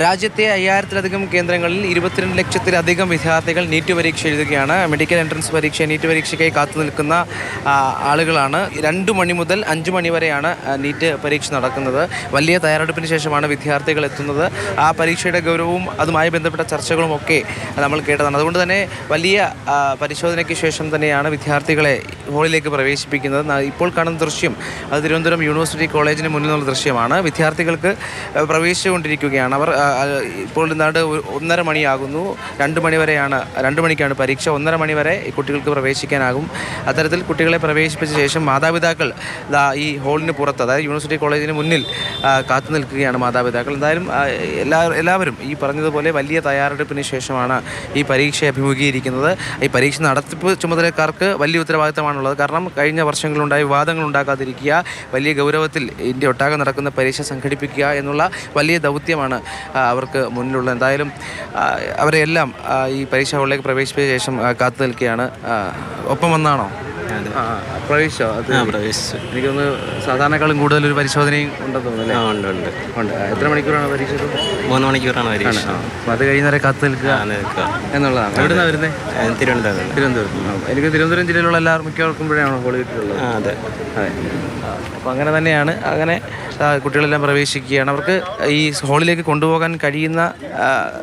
രാജ്യത്തെ അയ്യായിരത്തിലധികം കേന്ദ്രങ്ങളിൽ ഇരുപത്തിരണ്ട് ലക്ഷത്തിലധികം വിദ്യാർത്ഥികൾ നീറ്റ് പരീക്ഷ എഴുതുകയാണ്. മെഡിക്കൽ എൻട്രൻസ് പരീക്ഷ നീറ്റ് പരീക്ഷയ്ക്കായി കാത്തു നിൽക്കുന്ന ആളുകളാണ്. രണ്ട് മണി മുതൽ അഞ്ച് മണി വരെയാണ് നീറ്റ് പരീക്ഷ നടക്കുന്നത്. വലിയ തയ്യാറെടുപ്പിന് ശേഷമാണ് വിദ്യാർത്ഥികൾ എത്തുന്നത്. ആ പരീക്ഷയുടെ ഗൗരവവും അതുമായി ബന്ധപ്പെട്ട ചർച്ചകളും ഒക്കെ നമ്മൾ കേട്ടതാണ്. അതുകൊണ്ട് തന്നെ വലിയ പരിശോധനയ്ക്ക് ശേഷം തന്നെയാണ് വിദ്യാർത്ഥികളെ ഹോളിലേക്ക് പ്രവേശിപ്പിക്കുന്നത്. ഇപ്പോൾ കാണുന്ന ദൃശ്യം അത് തിരുവനന്തപുരം യൂണിവേഴ്സിറ്റി കോളേജിന് മുന്നിലുള്ള ദൃശ്യമാണ്. വിദ്യാർത്ഥികൾക്ക് പ്രവേശിച്ചുകൊണ്ടിരിക്കുകയാണ്. അവർ ഇപ്പോൾ നാട് ഒന്നര മണിയാകുന്നു. രണ്ട് മണി വരെയാണ് രണ്ട് മണിക്കാണ് പരീക്ഷ. ഒന്നര മണി വരെ ഈ കുട്ടികൾക്ക് പ്രവേശിക്കാനാകും. അത്തരത്തിൽ കുട്ടികളെ പ്രവേശിപ്പിച്ച ശേഷം മാതാപിതാക്കൾ ഈ ഹോളിന് പുറത്ത് അതായത് യൂണിവേഴ്സിറ്റി കോളേജിന് മുന്നിൽ കാത്തു നിൽക്കുകയാണ് മാതാപിതാക്കൾ. എന്തായാലും എല്ലാ എല്ലാവരും ഈ പറഞ്ഞതുപോലെ വലിയ തയ്യാറെടുപ്പിന് ശേഷമാണ് ഈ പരീക്ഷയെ അഭിമുഖീകരിക്കുന്നത്. ഈ പരീക്ഷ നടത്തിപ്പ് ചുമതലക്കാർക്ക് വലിയ ഉത്തരവാദിത്തമാണുള്ളത്. കാരണം കഴിഞ്ഞ വർഷങ്ങളുണ്ടായ വിവാദങ്ങൾ ഉണ്ടാക്കാതിരിക്കുക വലിയ ഗൗരവത്തിൽ ഇന്ത്യ ഒട്ടാകെ നടക്കുന്ന പരീക്ഷ സംഘടിപ്പിക്കുക എന്നുള്ള വലിയ ദൗത്യമാണ് അവർക്ക് മുന്നിലുള്ള എന്തായാലും അവരെല്ലാം ഈ പരീക്ഷ ഹോളിലേക്ക് പ്രവേശിപ്പിച്ച ശേഷം കാത്തു നിൽക്കുകയാണ്. ഒപ്പം വന്നാണോ? പ്രവേശിച്ചോ? അത് പ്രവേശിച്ചു. എനിക്കൊന്ന് സാധാരണക്കാളും കൂടുതൽ ഒരു പരിശോധനയും ഉണ്ടെന്ന് തോന്നുന്നു ഉണ്ട് ഉണ്ട്. ഉണ്ട്. എത്ര മണിക്കൂറാണ് പരീക്ഷ? മൂന്ന് മണിക്കൂറാണ് പരീക്ഷ. അപ്പോൾ അത് കഴിയുന്നവരെ കാത്തു നിൽക്കുക നിൽക്കുക. എന്നുള്ളതാണ്. എവിടുന്നാണ് വരുന്നത് തിരുവനന്തപുരം തിരുവനന്തപുരം എനിക്ക് തിരുവനന്തപുരം ജില്ലയിലുള്ള എല്ലാവരും മിക്കവർക്കും ഇവിടെയാണോ അപ്പൊ അതെ. അതെ. അപ്പോൾ അങ്ങനെ തന്നെയാണ്. അങ്ങനെ കുട്ടികളെല്ലാം പ്രവേശിക്കുകയാണ്. അവർക്ക് ഈ ഹോളിലേക്ക് കൊണ്ടുപോകാൻ കഴിയുന്ന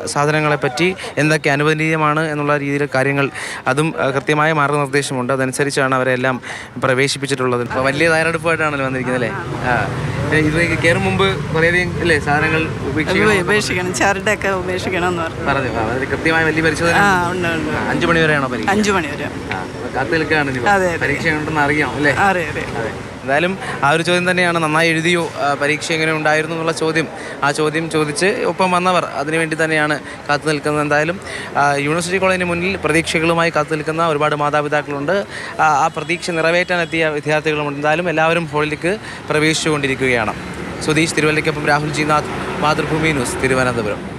സാധനങ്ങളെ പറ്റി എന്തൊക്കെ അനുവദനീയമാണ് എന്നുള്ള രീതിയിൽ കാര്യങ്ങൾ അതും കൃത്യമായ മാർഗനിർദ്ദേശമുണ്ട് അതനുസരിച്ചാണ് അവരെല്ലാം പ്രവേശിപ്പിച്ചിട്ടുള്ളത്. ഇപ്പോൾ വലിയ തയ്യാറെടുപ്പായിട്ടാണല്ലോ വന്നിരിക്കുന്നത് അല്ലേ? ആ. ഏ, ഇത് കയറും മുമ്പ് കുറേയധികം അല്ലേ സാധനങ്ങൾ ഉപേക്ഷിക്കണം ചരടൊക്കെ ഉപേക്ഷിക്കണം. എന്ന് പറഞ്ഞു. പറഞ്ഞു. കൃത്യമായ വലിയ പരിശോധന. ആ, മണി വരെയാണോ പരീക്ഷ? അഞ്ചു മണി വരെ. അപ്പോൾ കാത്തു നിൽക്കുകയാണ്. അതെ, അതെ. പരീക്ഷ ഉണ്ടെന്ന് അറിയാം അല്ലേ? അറിയാം. അതെ. എന്തായാലും ആ ഒരു ചോദ്യം തന്നെയാണ്. നന്നായി എഴുതിയോ? പരീക്ഷ എങ്ങനെ ഉണ്ടായിരുന്നു എന്നുള്ള ചോദ്യം. ആ ചോദ്യം ചോദിച്ച് ഒപ്പം വന്നവർ അതിനുവേണ്ടി തന്നെയാണ് കാത്തു നിൽക്കുന്നത് എന്തായാലും. യൂണിവേഴ്സിറ്റി കോളേജിന് മുന്നിൽ പ്രതീക്ഷകളുമായി കാത്തു നിൽക്കുന്ന ഒരുപാട് മാതാപിതാക്കളുണ്ട്. ആ പ്രതീക്ഷ നിറവേറ്റാനെത്തിയ വിദ്യാർത്ഥികളുമുണ്ട്. എന്തായാലും എല്ലാവരും ഹോളിലേക്ക് പ്രവേശിച്ചുകൊണ്ടിരിക്കുകയാണ്. സുധീഷ് തിരുവല്ലയ്ക്കൊപ്പം രാഹുൽ ജിനാഥ് മാതൃഭൂമി ന്യൂസ് തിരുവനന്തപുരം.